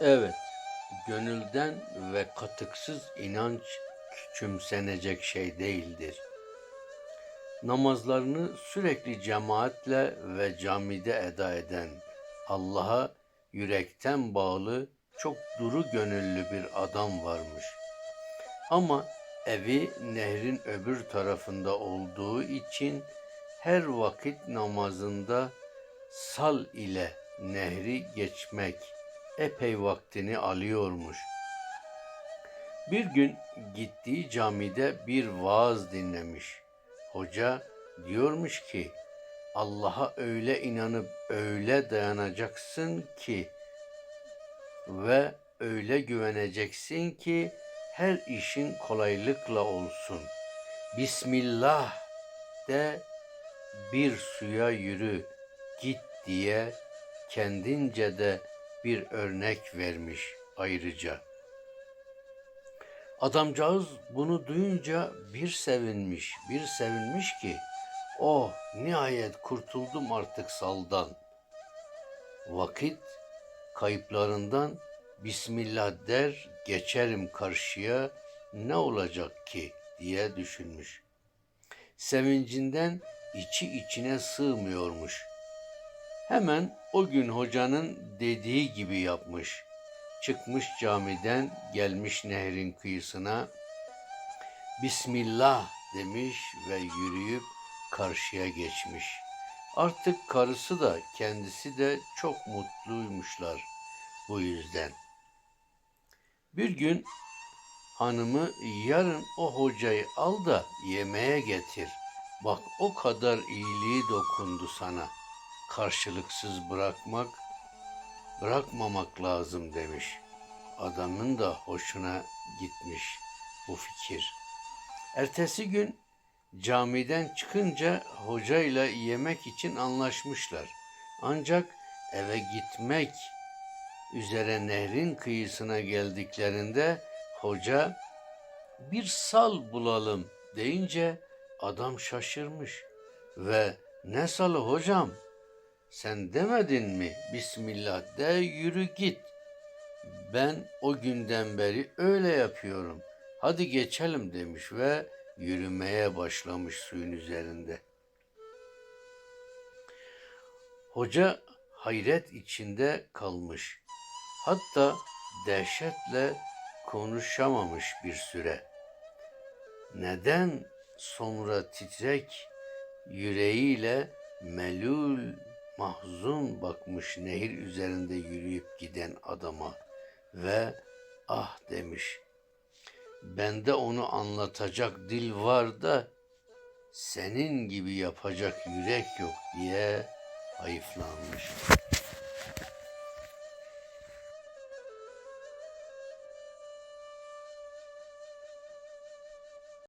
Evet, gönülden ve katıksız inanç küçümsenecek şey değildir. Namazlarını sürekli cemaatle ve camide eda eden, Allah'a yürekten bağlı, çok duru gönüllü bir adam varmış. Ama evi nehrin öbür tarafında olduğu için her vakit namazında sal ile nehri geçmek epey vaktini alıyormuş. Bir gün gittiği camide bir vaaz dinlemiş. Hoca diyormuş ki Allah'a öyle inanıp öyle dayanacaksın ki ve öyle güveneceksin ki her işin kolaylıkla olsun. Bismillah de bir suya yürü git diye kendince de bir örnek vermiş ayrıca. Adamcağız bunu duyunca bir sevinmiş, bir sevinmiş ki, oh nihayet kurtuldum artık saldan. Vakit kayıplarından Bismillah der geçerim karşıya ne olacak ki diye düşünmüş. Sevincinden içi içine sığmıyormuş. Hemen o gün hocanın dediği gibi yapmış. Çıkmış camiden gelmiş nehrin kıyısına. Bismillah demiş ve yürüyüp karşıya geçmiş. Artık karısı da kendisi de çok mutluymuşlar bu yüzden. Bir gün hanımı yarın o hocayı al da yemeğe getir. Bak o kadar iyiliği dokundu sana. Karşılıksız bırakmak, bırakmamak lazım demiş. Adamın da hoşuna gitmiş bu fikir. Ertesi gün camiden çıkınca hocayla yemek için anlaşmışlar. Ancak eve gitmek üzere nehrin kıyısına geldiklerinde hoca bir sal bulalım deyince adam şaşırmış ve ne salı hocam sen demedin mi Bismillah de yürü git. Ben o günden beri öyle yapıyorum. Hadi geçelim demiş ve yürümeye başlamış suyun üzerinde. Hoca hayret içinde kalmış. Hatta dehşetle konuşamamış bir süre. Neden sonra titrek yüreğiyle melul mahzun bakmış nehir üzerinde yürüyüp giden adama ve ah demiş. Bende onu anlatacak dil var da senin gibi yapacak yürek yok diye hayıflanmış.